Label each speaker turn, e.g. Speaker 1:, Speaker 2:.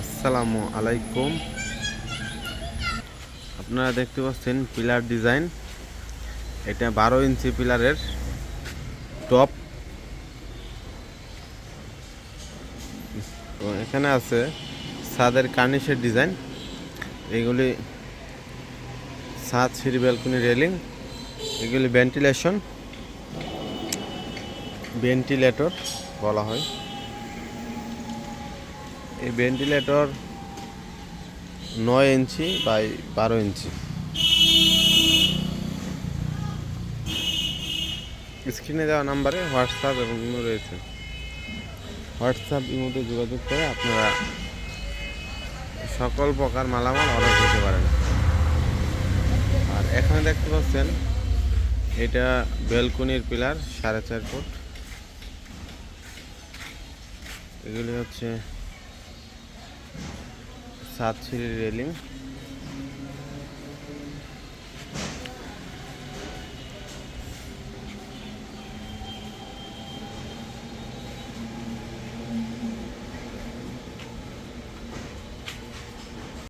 Speaker 1: আসসালামু আলাইকুম। আপনারা দেখতে পাচ্ছেন পিলার ডিজাইন। এটা বারো ইঞ্চি পিলারের টপ। তো এখানে আছে ছাদের কার্নিশের ডিজাইন। এগুলি ছাদ সিঁড়ি ব্যালকনি রেলিং। এগুলি ভেন্টিলেশন। ভেন্টিলেটর বলা হয়। এই ভেন্টিলেটর নয় ইঞ্চি বাই বারো ইঞ্চি। স্ক্রিনে দেওয়া নাম্বারে হোয়াটসঅ্যাপ এবং ইমো রয়েছে। হোয়াটসঅ্যাপ ইমোতে যোগাযোগ করে আপনারা সকল প্রকার মালামাল অর্ডার করতে পারেন। আর এখানে দেখতে পাচ্ছেন, এটা বেলকনির পিলার সাড়ে চার ফুট। এগুলি হচ্ছে সাত সিঁড়ির রেলিং